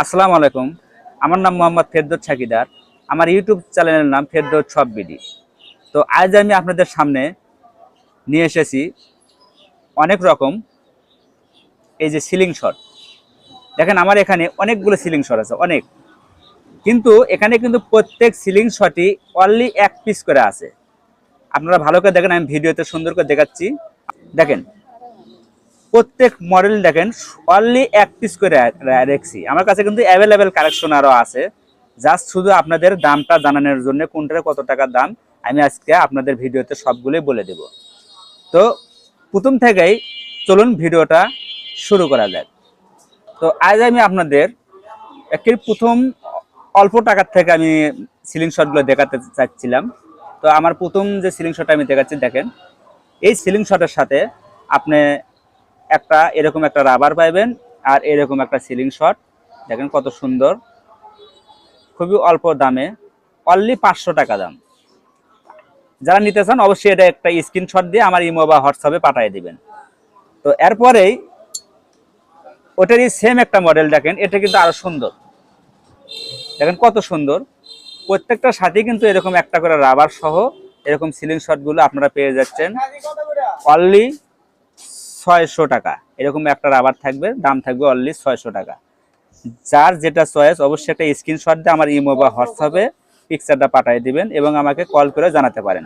আসসালামু আলাইকুম। আমার নাম মোহাম্মদ ফেরদৌস ছাকিদার আমার ইউটিউব চ্যানেলের নাম ফেরদৌস সব বিডি। তো আজ আমি আপনাদের সামনে নিয়ে এসেছি অনেক রকম এই যে সিলিং শট। দেখেন, আমার এখানে অনেকগুলো সিলিং শট আছে, অনেক। কিন্তু এখানে কিন্তু প্রত্যেক সিলিং শটই অনলি এক পিস করে আছে। আপনারা ভালো করে দেখেন, আমি ভিডিওতে সুন্দর করে দেখাচ্ছি। দেখেন প্রত্যেক মডেল দেখেন অনলি এক পিস করে রেখছি। আমার কাছে কিন্তু অ্যাভেলেবেল কালেকশন আরও আছে। জাস্ট শুধু আপনাদের দামটা জানানোর জন্য কোনটার কত টাকার দাম, আমি আজকে আপনাদের ভিডিওতে সবগুলোই বলে দেব। তো প্রথম থেকেই চলুন ভিডিওটা শুরু করা যাক। তো আজ আমি আপনাদের একের প্রথম অল্প টাকার থেকে আমি সিলিং শটগুলো দেখাতে চাচ্ছিলাম। তো আমার প্রথম যে সিলিং শট আমি দেখাচ্ছি, দেখেন। এই সিলিং শটের সাথে আপনি একটা, এরকম একটা রাবার পাইবেন আর এরকম একটা সিলিং শট দেখেন কত সুন্দর। খুবই অল্প দামে অনলি পাঁচশো টাকা দাম। যারা নিতে চান, অবশ্যই এটা একটা স্ক্রিনশট দিয়ে আমার ইমো বা হোয়াটসঅ্যাপে পাঠিয়ে দিবেন। তো এরপরেই ওটারই সেম একটা মডেল দেখেন, এটা কিন্তু আরও সুন্দর। দেখেন কত সুন্দর। প্রত্যেকটা সাথে কিন্তু এরকম একটা করে রাবার সহ এরকম সিলিং শটগুলো আপনারা পেয়ে যাচ্ছেন। অনলি ছয়শো টাকা। এরকম একটা রাবার থাকবে, দাম থাকবে অনলি ছয়শো টাকা। যার যেটা চয়েস অবশ্যই একটা স্ক্রিনশট দিয়ে আমার ইমো বা হোয়াটসঅ্যাপে পিকচারটা পাঠিয়ে দিবেন এবং আমাকে কল করে জানাতে পারেন।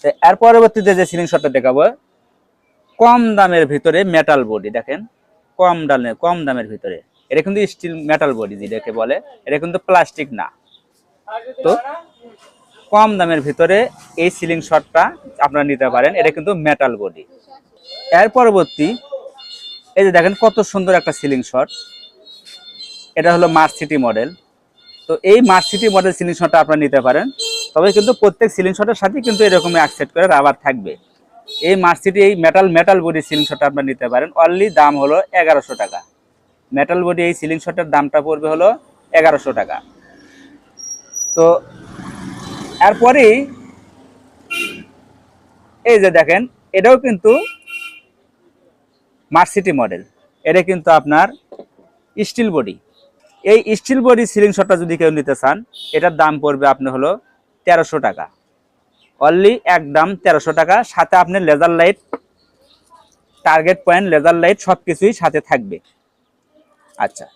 তো এর পরবর্তীতে যে সিলিং শটটা দেখাবো, কম দামের ভিতরে মেটাল বডি দেখেন। কম দামে, কম দামের ভিতরে। এটা কিন্তু স্টিল মেটাল বডি যেটাকে বলে, এটা কিন্তু প্লাস্টিক না। তো কম দামের ভিতরে এই সিলিং শটটা আপনারা নিতে পারেন, এটা কিন্তু মেটাল বডি এর পরবর্তী, এই যে দেখেন কত সুন্দর একটা সিলিং শট এটা হলো মার্সিটি মডেল তো এই মার্সিটি মডেল সিলিং শটটা আপনারা নিতে পারেন। তবে কিন্তু প্রত্যেক সিলিং শটের সাথে কিন্তু এরকম অ্যাকসেপ্ট করে রাবার থাকবে। এই মার্সিটি এই মেটাল মেটাল বডি সিলিং শটটা আপনারা নিতে পারেন। অনলি দাম হলো এগারোশো টাকা। মেটাল বডি এই সিলিং শটের দামটা পড়বে হলো এগারোশো টাকা। তো এরপরেই এই যে দেখেন, এটাও কিন্তু মার্সিটি মডেল এটা কিন্তু আপনার স্টিল বডি এই স্টিল বডি সিলিং শটটা যদি কেউ নিতে চান, এটার দাম পড়বে আপনি হলো তেরোশো টাকা। অনলি এক দাম তেরোশো টাকা। সাথে আপনি laser light target point laser light সব কিছুই সাথে থাকবে। আচ্ছা।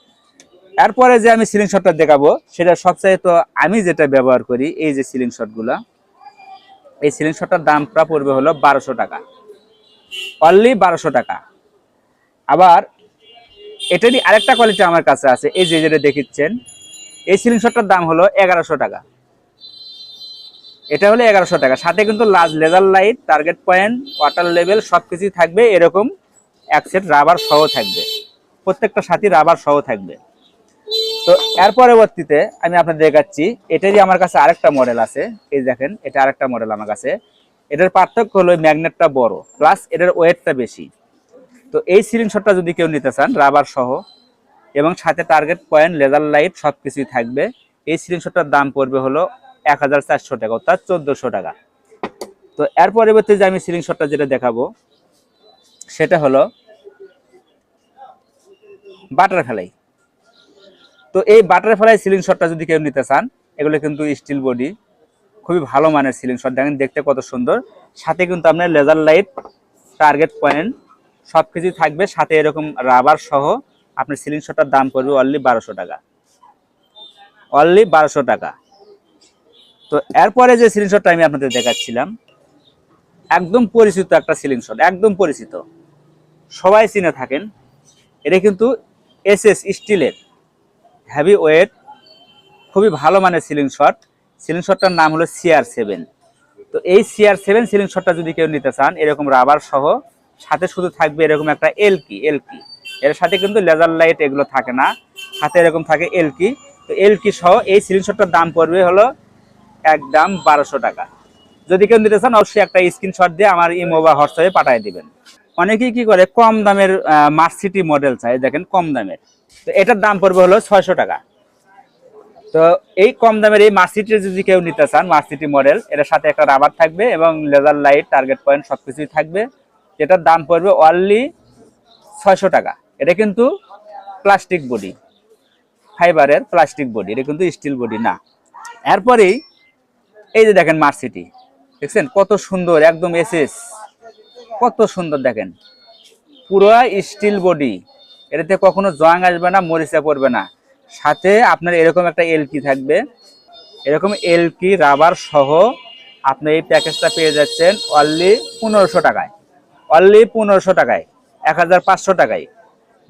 এরপরে যে আমি সিলিং শটটা দেখাবো, সেটা সবচেয়ে তো আমি যেটা ব্যবহার করি, এই যে সিলিং শটগুলো এই সিলিং শটটার দামটা পড়বে হলো বারোশো টাকা। অনলি বারোশো টাকা। আবার এটারই আরেকটা কোয়ালিটি আমার কাছে আছে। এই যে যেটা দেখিচ্ছেন, এই সিলিং শটটার দাম হলো এগারোশো টাকা। এটা হলো এগারোশো টাকা। সাথে কিন্তু লাজ laser light target point water level সব কিছুই থাকবে। এরকম এক সেট রাবার সহ থাকবে। প্রত্যেকটা সাথী রাবার সহ থাকবে। তো এর পরবর্তীতে আমি আপনাদের দেখাচ্ছি এটারই আমার কাছে আরেকটা মডেল আছে। এই দেখেন, এটা আরেকটা মডেল আমার কাছে। এটার পার্থক্য হলো ম্যাগনেটটা বড় প্লাস এটার ওয়েটটা বেশি। তো এই সিলিং শটটা যদি কেউ নিতে চান রাবার সহ, এবং সাথে টার্গেট পয়েন্ট লেজার লাইট সব কিছুই থাকবে, এই সিলিং শটটার দাম পড়বে হলো এক হাজার চারশো টাকা, অর্থাৎ চোদ্দোশো টাকা। তো এর পরবর্তী যে আমি সিলিং শটটা যেটা দেখাবো, সেটা হলো বাটারফ্লাই তো এই বাটারফ্লাই সিলিং শটটা যদি কেউ নিতে চান, এগুলো কিন্তু স্টিল বডি খুবই ভালো মানের সিলিং শট দেখেন দেখতে কত সুন্দর। সাথে কিন্তু আপনার লেজার লাইট টার্গেট পয়েন্ট সব কিছুই থাকবে, সাথে এরকম রাবার সহ আপনার সিলিং শটটার দাম পড়বে অনলি বারোশো টাকা। অনলি বারোশো টাকা। তো এরপরে যে সিলিং শটটা আমি আপনাদের দেখাচ্ছিলাম, একদম পরিচিত একটা সিলিং শট একদম পরিচিত। সবাই চিনে থাকেন, এটা কিন্তু এস এস স্টিলের হ্যাভি ওয়েট খুবই ভালো মানের সিলিং শট সিলিং শটটার নাম হলো সিআর সেভেন তো এই সিআর সেভেন সিলিং শটটা যদি কেউ নিতে চান, এরকম রাবার সহ সাথে শুধু থাকবে এরকম একটা এলকি এলকি। এর সাথে কিন্তু লেজার লাইট এগুলো থাকে না। সাথে এরকম থাকে এলকি। তো এলকি সহ এই সিলিং দাম পড়বে হলো একদম বারোশো টাকা। যদি কেউ নিতে চান, অবশ্যই একটা স্ক্রিনশট দিয়ে আমার ইমো বা হোয়াটসঅ্যাপে পাঠিয়ে দিবেন। অনেকেই কি করে, কম দামের মার্সিটি মডেল চাই দেখেন কম দামের। তো এটার দাম পড়বে হলো ছয়শো টাকা। তো এই কম দামের এই মার্সিটি যদি কেউ নিতে চান মার্সিটি মডেল এটার সাথে একটা রাবার থাকবে এবং লেজার লাইট টার্গেট পয়েন্ট সবকিছুই থাকবে। যেটার দাম পড়বে অনলি ছয়শো টাকা। এটা কিন্তু প্লাস্টিক বডি ফাইবারের প্লাস্টিক বডি এটা কিন্তু স্টিল বডি না। এরপরেই এই যে দেখেন মার্সিটি দেখছেন? কত সুন্দর, একদম এসএস কত সুন্দর দেখেন। পুরো স্টিল বডি এটাতে কখনো জং আসবে না, মরিচা পড়বে না। সাথে আপনার এরকম একটা এলকি থাকবে। এরকম এলকি রাবার সহ আপনি এই প্যাকেজটা পেয়ে যাচ্ছেন অনলি পনেরোশো টাকায়। অনলি পনেরোশো টাকায়, এক হাজার পাঁচশো টাকায়।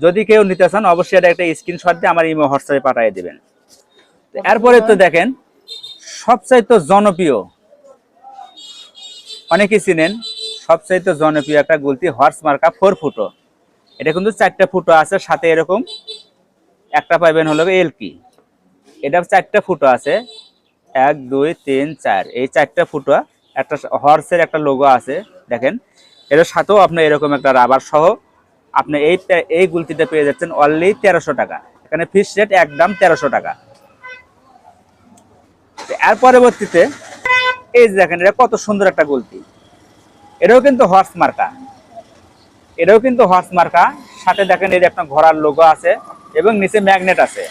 যদি কেউ নিতে চান, অবশ্যই এটা একটা স্ক্রিনশট দিয়ে আমার ইমো হোয়াটসঅ্যাপে পাঠিয়ে দেবেন। এরপরে তো দেখেন, সবচাইতে জনপ্রিয়, অনেকেই চিনেন, সবচাইতে জনপ্রিয় একটা গুলতি হর্স মার্কা ফোর ফুটো। এটা কিন্তু চারটা ফুটো আছে, সাথে এরকম, একটা পাইবেন হলো এলকি এটা চারটা ফুটো আছে, এক, দুই, তিন, চার। এই চারটা ফুটো, একটা হর্সের একটা লোগো আছে, দেখেন। এর সাথেও আপনি এরকম একটা রাবার সহ আপনি এই এই গুলতিটা পেয়ে যাচ্ছেন অনলি তেরোশো টাকা। এখানে ফিক্স রেট একদম তেরোশো টাকা। এর পরবর্তীতে, এই যে দেখেন এটা কত সুন্দর একটা গুলতি। এটাও কিন্তু হর্স মার্কা এটাও কিন্তু হর্স মার্কা সাথে দেখেন এই একটা ঘোড়ার লোগো আছে এবং নিচে ম্যাগনেট আছে।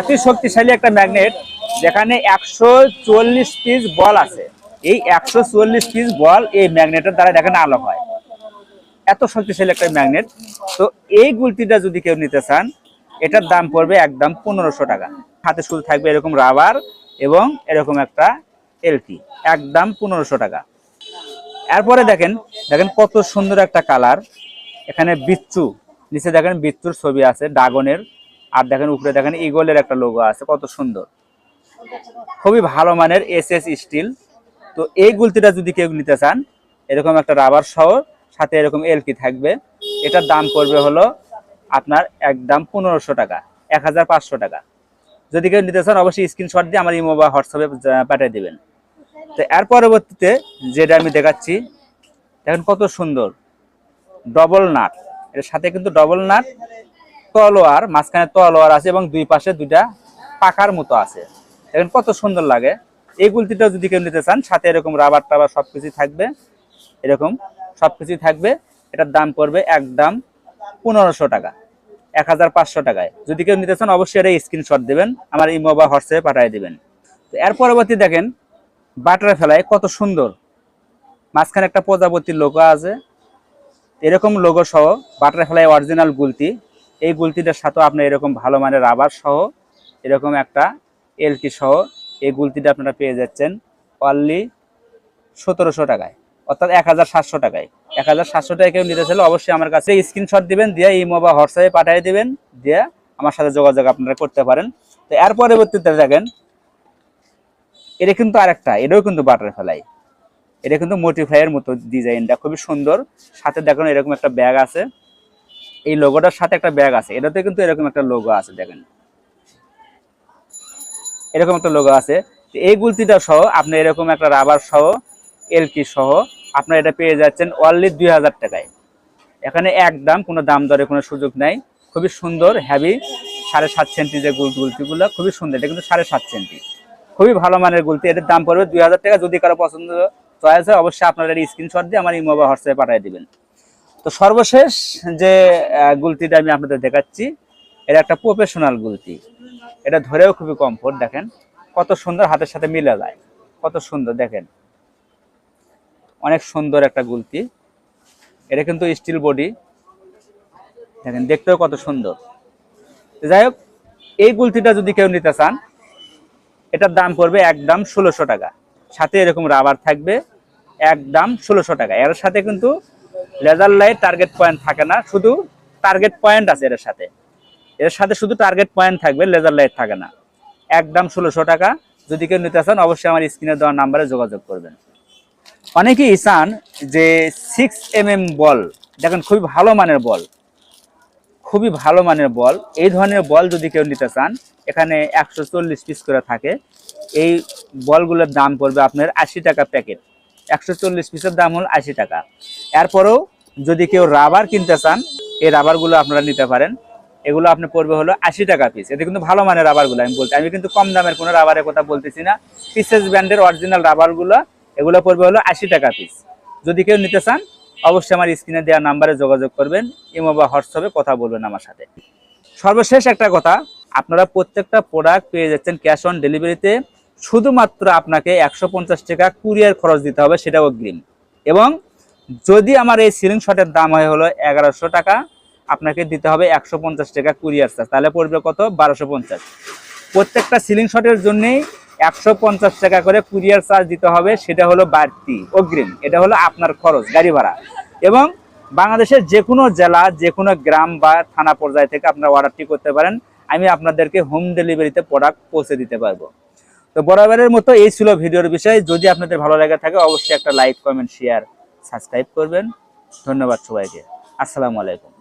এতই শক্তিশালী একটা ম্যাগনেট যেখানে একশো চুয়াল্লিশ পিস বল আছে। এই একশো চুয়াল্লিশ পিস বল এই ম্যাগনেটের দ্বারা দেখেন আলো হয়। এত শক্তিশালী একটা ম্যাগনেট তো এই গুলতিটা যদি কেউ নিতে চান, এটার দাম পড়বে একদম পনেরোশো টাকা। হাতে শুধু থাকবে এরকম রাবার এবং এরকম একটা এলটি একদম পনেরোশো টাকা। এরপরে দেখেন দেখেন কত সুন্দর একটা কালার এখানে বিচ্ছু, নিচে দেখেন বিচ্ছুর ছবি আছে ড্রাগনের আর দেখেন উপরে দেখেন ইগলের একটা লোগো আছে, কত সুন্দর। খুবই ভালো মানের এস এস স্টিল তো এই গুলতিটা যদি কেউ নিতে চান, এরকম একটা রাবার সহ, সাথে এরকম এলকি থাকবে। এটার দাম পড়বে হলো আপনার একদম পনেরোশো টাকা, এক হাজার পাঁচশো টাকা। যদি কেউ নিতে চান, অবশ্যই স্ক্রিনশট দিয়ে আমার ইমো বা হোয়াটসঅ্যাপে পাঠিয়ে দেবেন। তো এর পরবর্তীতে যেটা আমি দেখাচ্ছি, দেখেন কত সুন্দর। ডবল নাট এর সাথে কিন্তু ডবল নাট তলোয়ার, মাঝখানে তলোয়ার আছে এবং দুই পাশে দুইটা পাকার মতো আছে। দেখেন কত সুন্দর লাগে। এই গুলতিটাও যদি কেউ নিতে চান, সাথে এরকম রাবার টাবার সবকিছুই থাকবে। এরকম সবকিছুই থাকবে। এটার দাম পড়বে একদম পনেরোশো টাকা, এক হাজার পাঁচশো টাকায়। যদি কেউ নিতে চান, অবশ্যই এটা স্ক্রিনশট দেবেন, আমার ইমো বা হোয়াটসঅ্যাপে পাঠিয়ে দেবেন। তো এর পরবর্তী দেখেন, বাটার ফেলায় কত সুন্দর। মাঝখানে একটা প্রজাপতির লোগো আছে। এরকম লোগো সহ বাটার ফেলায় অরিজিনাল গুলতি। এই গুলতিটার সাথেও আপনি এরকম ভালো মানের রাবার সহ, এরকম একটা এলকি সহ এই গুলতিটা আপনারা পেয়ে যাচ্ছেন অনলি সতেরোশো টাকায়। অর্থাৎ এক হাজার সাতশো টাকায়। এক হাজার সাতশো টাকায় কেউ নিতে চাইলে অবশ্যই আমার কাছে স্ক্রিনশট দিবেন, দিয়ে ইমো বা হোয়াটসঅ্যাপে পাঠিয়ে দিবেন, দিয়ে আমার সাথে যোগাযোগ আপনারা করতে পারেন। তো এর পরবর্তীতে দেখেন, এটা কিন্তু আরেকটা, এটাও কিন্তু বাটার ফেলাই এটা কিন্তু মোটিফাইয়ের মতো ডিজাইনটা খুবই সুন্দর। সাথে দেখুন এরকম একটা ব্যাগ আছে। এই লোগোটার সাথে একটা ব্যাগ আছে। এটাতে কিন্তু এরকম একটা লোগো আছে, দেখেন। এরকম একটা লোগো আছে। এই গুলতিটা সহ আপনি এরকম একটা রাবার সহ এলকি সহ আপনার এটা পেয়ে যাচ্ছেন অনলি দুই হাজার টাকায়। এখানে একদম কোনো দাম দরে কোনো সুযোগ নাই। খুবই সুন্দর হ্যাভি সাড়ে সাত সেন্টি যে গুল গুলতিগুলো, খুবই সুন্দর। এটা কিন্তু সাড়ে সাত সেন্টি খুবই ভালো মানের গুলতি। এটার দাম পড়বে দুই হাজার টাকা। যদি কারও পছন্দ চয়েস হয়, অবশ্যই আপনারা এটা স্ক্রিনশট দিয়ে আমার ইমো বা হোয়াটসঅ্যাপে পাঠিয়ে দেবেন। তো সর্বশেষ যে গুলতিটা আমি আপনাদের দেখাচ্ছি এটা একটা প্রফেশনাল গুলতি। এটা ধরেও খুবই কমফোর্ট দেখেন। কত সুন্দর হাতের সাথে মিলে যায়। কত সুন্দর, দেখেন। অনেক সুন্দর একটা গুলতি। এটা কিন্তু স্টিল বডি দেখেন, দেখতেও কত সুন্দর। যাই হোক, এই গুলতিটা যদি কেউ নিতে চান, এটার দাম পড়বে একদম ষোলোশো টাকা। সাথে এরকম রাবার থাকবে, একদম ষোলোশো টাকা। এর সাথে কিন্তু লেজার লাইট টার্গেট পয়েন্ট থাকে না, শুধু টার্গেট পয়েন্ট আছে এর সাথে। এর সাথে শুধু টার্গেট পয়েন্ট থাকবে লেজার লাইট থাকে না। একদম ষোলোশো টাকা। যদি কেউ নিতে চান, অবশ্যই আমার স্ক্রিনে দেওয়ার নাম্বারে যোগাযোগ করবেন। অনেকেই চান যে সিক্স এম এম বল দেখেন খুবই ভালো মানের বল খুবই ভালো মানের বল এই ধরনের বল যদি কেউ নিতে চান, এখানে একশো চল্লিশ পিস করে থাকে। এই বলগুলোর দাম পড়বে আপনার আশি টাকা প্যাকেট একশো চল্লিশ পিসের দাম হল আশি টাকা। এরপরেও যদি কেউ রাবার কিনতে চান, এই রাবারগুলো আপনারা নিতে পারেন। এগুলো আপনি পড়বে হলো আশি টাকা পিস এতে কিন্তু ভালো মানের রাবারগুলো আমি বলছি আমি কিন্তু কম দামের কোনো রাবারের কথা বলতেছি না। পিসেস ব্র্যান্ডের অরিজিনাল রাবারগুলো এগুলো পড়বে হলো আশি টাকা পিস যদি কেউ নিতে চান, অবশ্যই আমার স্ক্রিনে দেওয়া নাম্বারে যোগাযোগ করবেন, ইমো বা হোয়াটসঅ্যাপে কথা বলবেন আমার সাথে। সর্বশেষ একটা কথা, আপনারা প্রত্যেকটা প্রোডাক্ট পেয়ে যাচ্ছেন ক্যাশ অন ডেলিভারিতে শুধুমাত্র আপনাকে একশো পঞ্চাশ টাকা কুরিয়ার খরচ দিতে হবে, সেটাও অগ্রিম এবং যদি আমার এই সিলিং শটের দাম হয় হলো এগারোশো টাকা আপনাকে দিতে হবে একশো পঞ্চাশ টাকা কুরিয়ার চার্জ। তাহলে পড়বে কত? বারোশো পঞ্চাশ। প্রত্যেকটা সিলিং শটের জন্যেই একশো পঞ্চাশ টাকা করে কুরিয়ার চার্জ দিতে হবে, সেটা হলো বাড়তি, অগ্রিম। এটা হলো আপনার খরচ, গাড়ি ভাড়া। এবং বাংলাদেশের যে কোনো জেলা যে কোনো গ্রাম বা থানা পর্যায় থেকে আপনারা অর্ডারটি করতে পারেন। আমি আপনাদেরকে হোম ডেলিভারিতে প্রোডাক্ট পৌঁছে দিতে পারব। তো বরাবরের মতো এই ছিল ভিডিওর বিষয়। যদি আপনাদের ভালো লাগে থাকে, অবশ্যই একটা লাইক কমেন্ট শেয়ার সাবস্ক্রাইব করবেন। ধন্যবাদ সবাইকে। আসসালামু আলাইকুম।